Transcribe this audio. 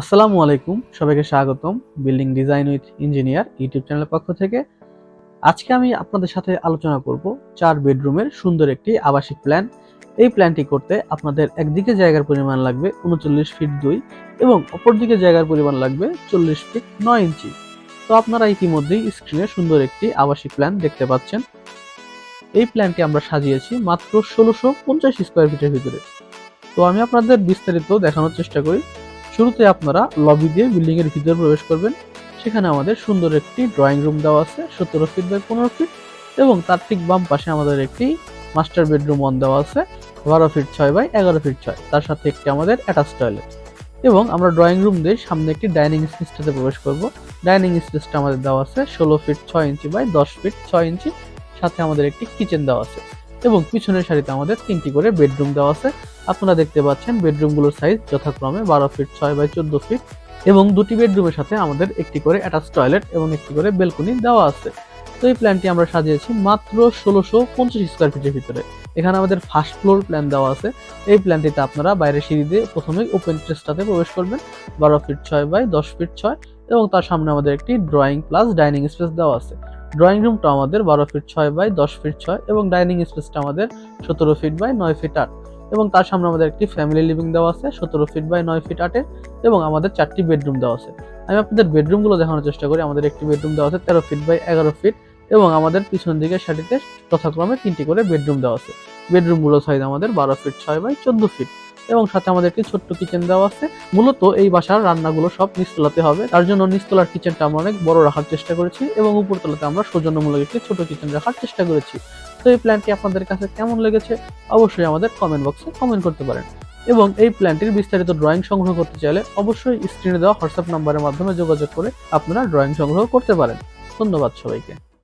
আসসালামু আলাইকুম, সবাইকে স্বাগতম building design with engineer YouTube চ্যানেলের পক্ষ থেকে। আজকে আমি আপনাদের সাথে আলোচনা করব চার বেডরুমের সুন্দর একটি আবাসিক প্ল্যান এই প্ল্যানটি করতে আপনাদের একদিকে জায়গার পরিমাণ লাগবে উনচল্লিশ ফিট দুই এবং অপরদিকে জায়গার পরিমাণ লাগবে চল্লিশ ফিট নয় ইঞ্চি। তো আপনারা ইতিমধ্যেই স্ক্রিনে সুন্দর একটি আবাসিক প্ল্যান দেখতে পাচ্ছেন। এই প্ল্যানটি আমরা সাজিয়েছি মাত্র ষোলোশো পঞ্চাশ স্কোয়ার ফিটের ভিতরে। তো আমি আপনাদের বিস্তারিত দেখানোর চেষ্টা করি। শুরুতে আপনারা লবি দিয়ে বিল্ডিং এর ভিতরে প্রবেশ করবেন। সেখানে আমাদের সুন্দর একটি ড্রয়িং রুম দেওয়া আছে, সতেরো ফিট বাই পনেরো ফিট এবং তার ঠিক বাম পাশে আমাদের একটি মাস্টার বেডরুম ওয়ান দেওয়া আছে, বারো ফিট ছয় বাই এগারো ফিট ছয়, তার সাথে একটি আমাদের অ্যাটাচ টয়লেট এবং আমরা ড্রয়িং রুম দিয়ে সামনে একটি ডাইনিং স্পেসটাতে প্রবেশ করব। ডাইনিং স্পেসটা আমাদের দেওয়া আছে ষোলো ফিট ছয় ইঞ্চি বাই দশ ফিট ছয় ইঞ্চি সাথে আমাদের একটি কিচেন দেওয়া আছে। এবং পিছনের সারিতে আমাদের তিনটি করে বেডরুম দেওয়া আছে। আপনারা দেখতে পাচ্ছেন বেডরুমগুলোর সাইজ যথাক্রমে বারো ফিট ছয় বাই চোদ্দ ফিট এবং দুটি বেডরুমের সাথে আমাদের একটি করে অ্যাটাচ টয়লেট এবং একটি করে বেলকনি দেওয়া আছে। তো এই প্ল্যানটি আমরা সাজিয়েছি মাত্র ষোলোশো পঞ্চাশ স্কোয়ার ফিটের ভিতরে। এখানে আমাদের ফার্স্ট ফ্লোর প্ল্যান দেওয়া আছে। এই প্ল্যানটিতে আপনারা বাইরে সিঁড়ি দিয়ে প্রথমেই ওপেন টেস্টটাতে প্রবেশ করবেন। বারো ফিট ছয় বাই দশ ফিট ছয় এবং তার সামনে আমাদের একটি ড্রয়িং প্লাস ডাইনিং স্পেস দেওয়া আছে। ড্রয়িং রুমটা আমাদের বারো ফিট ছয় বাই দশ ফিট ছয় এবং ডাইনিং স্পেসটা আমাদের সতেরো ফিট বাই নয় ফিট আট। এবং তার সামনে আমাদের একটি ফ্যামিলি লিভিং দেওয়া আছে, সতেরো ফিট বাই নয় ফিট আটের এবং আমাদের চারটি বেডরুম দেওয়া আছে। আমি আপনাদের বেডরুমগুলো দেখানোর চেষ্টা করি, আমাদের একটি বেডরুম দেওয়া আছে তেরো ফিট বাই এগারো ফিট এবং আমাদের পিছন দিকের সারিতে যথাক্রমে তিনটি করে বেডরুম দেওয়া আছে। বেডরুমগুলো সাইজ আমাদের বারো ফিট ছয় বাই চোদ্দ ফিট এবং সাথে আমাদের একটি ছোট্ট কিচেন দেওয়া আছে। মূলত এই বাসার রান্নাগুলো সব নিচতলাতে হবে। তার জন্য নিচতলার কিচেনটা আমরা অনেক বড় রাখার চেষ্টা করেছি এবং উপরতলাতে আমরা সৌজন্যমূলক একটি ছোট কিচেন রাখার চেষ্টা করেছি। তো এই প্ল্যানটি আপনাদের কাছে কেমন লেগেছে? অবশ্যই আমাদের কমেন্ট বক্সে কমেন্ট করতে পারেন। এবং এই প্ল্যানটির বিস্তারিত ড্রয়িং সংগ্রহ করতে চাইলে অবশ্যই স্ক্রিনে দেওয়া হোয়াটসঅ্যাপ নাম্বারের মাধ্যমে যোগাযোগ করে আপনারা ড্রয়িং সংগ্রহ করতে পারেন। ধন্যবাদ সবাইকে।